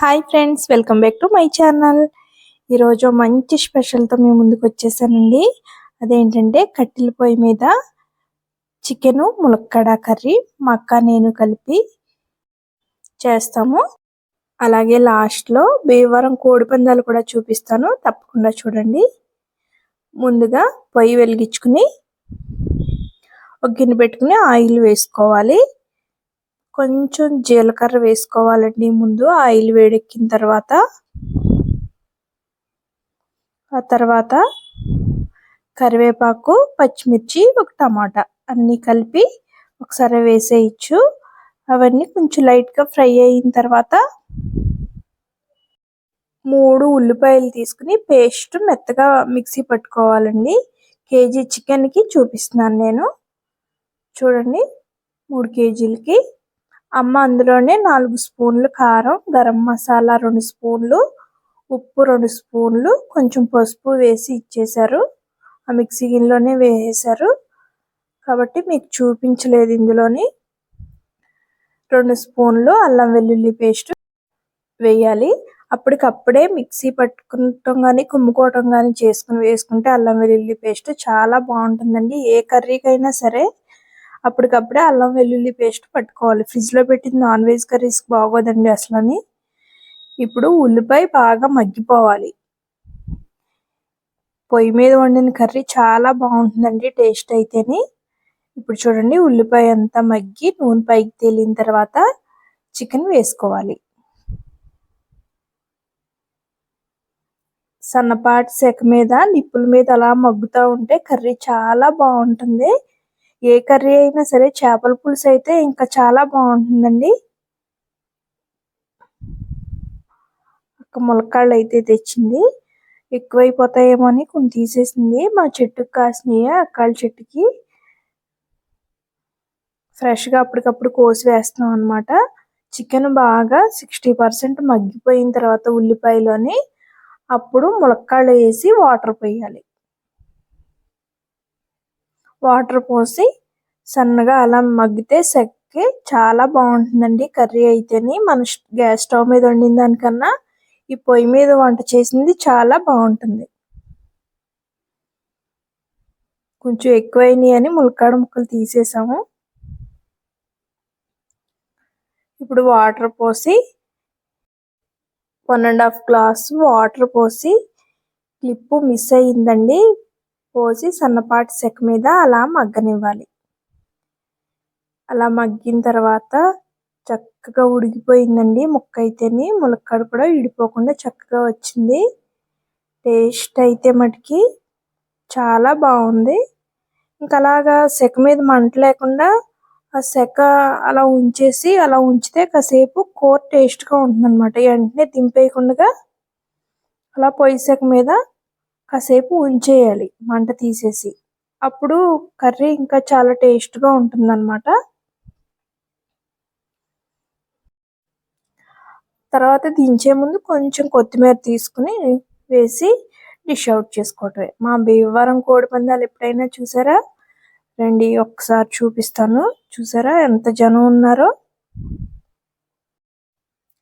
Hi friends welcome back to my channel. ఈరోజు మంచి స్పెషల్తో మేము ముందుకు వచ్చేసానండి. అదేంటంటే కట్టెల పొయ్యి మీద చికెను ములక్కడ కర్రీ మా అక్క నేను కలిపి చేస్తాము. అలాగే లాస్ట్లో భీమవరం కోడి పందాలు కూడా చూపిస్తాను. తప్పకుండా చూడండి. ముందుగా పొయ్యి వెలిగించుకుని ఒక గిన్నె పెట్టుకుని ఆయిల్ వేసుకోవాలి. కొంచెం జీలకర్ర వేసుకోవాలండి ముందు ఆయిల్ వేడెక్కిన తర్వాత. ఆ తర్వాత కరివేపాకు పచ్చిమిర్చి ఒక టమాటా అన్నీ కలిపి ఒకసారి వేసేయచ్చు. అవన్నీ కొంచెం లైట్గా ఫ్రై అయిన తర్వాత మూడు ఉల్లిపాయలు తీసుకుని పేస్ట్ మెత్తగా మిక్సీ పట్టుకోవాలండి. కేజీ చికెన్కి చూపిస్తున్నాను నేను. చూడండి మూడు కేజీలకి. అమ్మ అందులోనే నాలుగు స్పూన్లు కారం గరం మసాలా రెండు స్పూన్లు ఉప్పు రెండు స్పూన్లు కొంచెం పసుపు వేసి ఇచ్చేశారు. ఆ మిక్సీ గిన్నెలోనే వేసేశారు. కాబట్టి మీకు చూపించలేదు ఇందులోని. రెండు స్పూన్లు అల్లం వెల్లుల్లి పేస్ట్ వేయాలి. అప్పటికప్పుడే మిక్సీ పట్టుకుంటాం కానీ కుమ్ముకోవటం కానీ చేసుకుని వేసుకుంటే అల్లం వెల్లుల్లి పేస్ట్ చాలా బాగుంటుందండి. ఏ కర్రీకైనా సరే అప్పటికప్పుడే అల్లం వెల్లుల్లి పేస్ట్ పట్టుకోవాలి. ఫ్రిడ్జ్లో పెట్టిన నాన్ వెజ్ కర్రీస్ బాగోదండి అసలని ఇప్పుడు ఉల్లిపాయ బాగా మగ్గిపోవాలి. పొయ్యి మీద వండిన కర్రీ చాలా బాగుంటుందండి టేస్ట్ అయితేని. ఇప్పుడు చూడండి ఉల్లిపాయ అంతా మగ్గి నూనె పైకి తేలిన తర్వాత చికెన్ వేసుకోవాలి. సన్నపాటి సెక మీద నిప్పుల మీద అలా మగ్గుతూ ఉంటే కర్రీ చాలా బాగుంటుంది. ఏ కర్రీ అయినా సరే చేపల పులుసు అయితే ఇంకా చాలా బాగుంటుందండి. ఒక ములక్కాళ్ళు అయితే తెచ్చింది. ఎక్కువైపోతాయేమో అని కొన్ని తీసేసింది. మా చెట్టుకు కాసినాయి అక్కాళ్ళ చెట్టుకి. ఫ్రెష్గా అప్పటికప్పుడు కోసి వేస్తున్నాం అనమాట చికెన్ బాగా సిక్స్టీ పర్సెంట్ మగ్గిపోయిన తర్వాత ఉల్లిపాయలోని అప్పుడు ములక్కాళ్ళు వేసి వాటర్ పోయాలి. వాటర్ పోసి సన్నగా అలా మగ్గితే సెక్కి చాలా బాగుంటుందండి. కర్రీ అయితేని మన గ్యాస్ స్టవ్ మీద వండిన దానికన్నా ఈ పొయ్యి మీద వంట చేసింది చాలా బాగుంటుంది. కొంచెం ఎక్కువైనాయి అని ములక్కాడ ముక్కలు తీసేసాము. ఇప్పుడు వాటర్ పోసి one and half glass water పోసి క్లిప్పు మిస్ అయ్యిందండి. పోసి సన్నపాటి సెక మీద అలా మగ్గనివ్వాలి. అలా మగ్గిన తర్వాత చక్కగా ఉడికిపోయిందండి ముక్క అయితేని. ములక్కాడ కూడా విడిపోకుండా చక్కగా వచ్చింది. టేస్ట్ అయితే మటుకి చాలా బాగుంది. ఇంకా అలాగా సెక మీద మంట లేకుండా ఆ సెక అలా ఉంచేసి అలా ఉంచితే కాసేపు కూర టేస్ట్గా ఉంటుంది అనమాట వెంటనే దింపేయకుండా అలా పొయ్యి సెక మీద కాసేపు ఉంచేయాలి మంట తీసేసి. అప్పుడు కర్రీ ఇంకా చాలా టేస్ట్గా ఉంటుందన్నమాట. తర్వాత దించే ముందు కొంచెం కొత్తిమీర తీసుకుని వేసి డిష్ అవుట్ చేసుకోవటమే. మా భీమవరం కోడి పందాలు ఎప్పుడైనా చూసారా? రండి ఒకసారి చూపిస్తాను. చూసారా ఎంత జనం ఉన్నారో?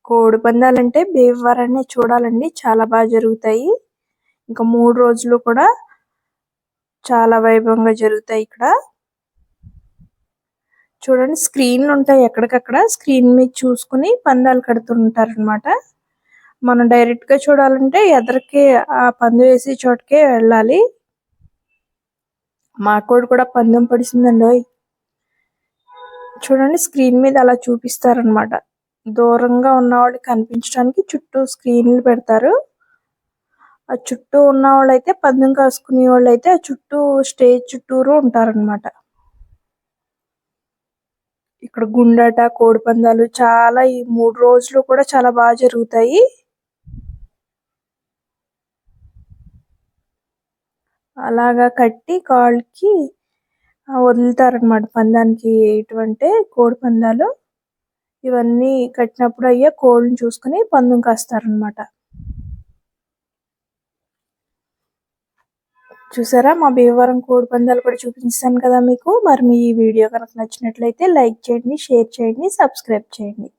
కోడి పందాలంటే భీమవరాన్ని చూడాలండి. చాలా బాగా జరుగుతాయి. ఇంకా మూడు రోజులు కూడా చాలా వైభవంగా జరుగుతాయి ఇక్కడ. చూడండి స్క్రీన్లు ఉంటాయి ఎక్కడికక్కడ. స్క్రీన్ మీద చూసుకుని పందాలు కడుతుంటారు అనమాట మనం డైరెక్ట్గా చూడాలంటే ఎదరికి ఆ పందు వేసే చోటకే వెళ్ళాలి. మా కోడి కూడా పందెం పడిసిందండి చూడండి స్క్రీన్ మీద అలా చూపిస్తారనమాట దూరంగా ఉన్న వాళ్ళకి కనిపించడానికి చుట్టూ స్క్రీన్లు పెడతారు. ఆ చుట్టూ ఉన్న వాళ్ళైతే పందెం కాసుకునే వాళ్ళు అయితే ఆ చుట్టూ స్టేజ్ చుట్టూరు ఉంటారనమాట ఇక్కడ గుండట కోడి పందాలు చాలా ఈ మూడు రోజులు కూడా చాలా బాగా జరుగుతాయి. అలాగా కట్టి కాళ్ళకి వదులుతారనమాట పందానికి ఇటువంటి కోడి పందాలు. ఇవన్నీ కట్టినప్పుడు అయ్యే కోళ్ళని చూసుకుని పందెం కాస్తారనమాట చూసారా? మా భీమవరం కోడి పందాలు కూడా చూపించాను కదా మీకు. మరి మీ వీడియో కనుక నచ్చినట్లయితే లైక్ చేయండి షేర్ చేయండి సబ్స్క్రైబ్ చేయండి.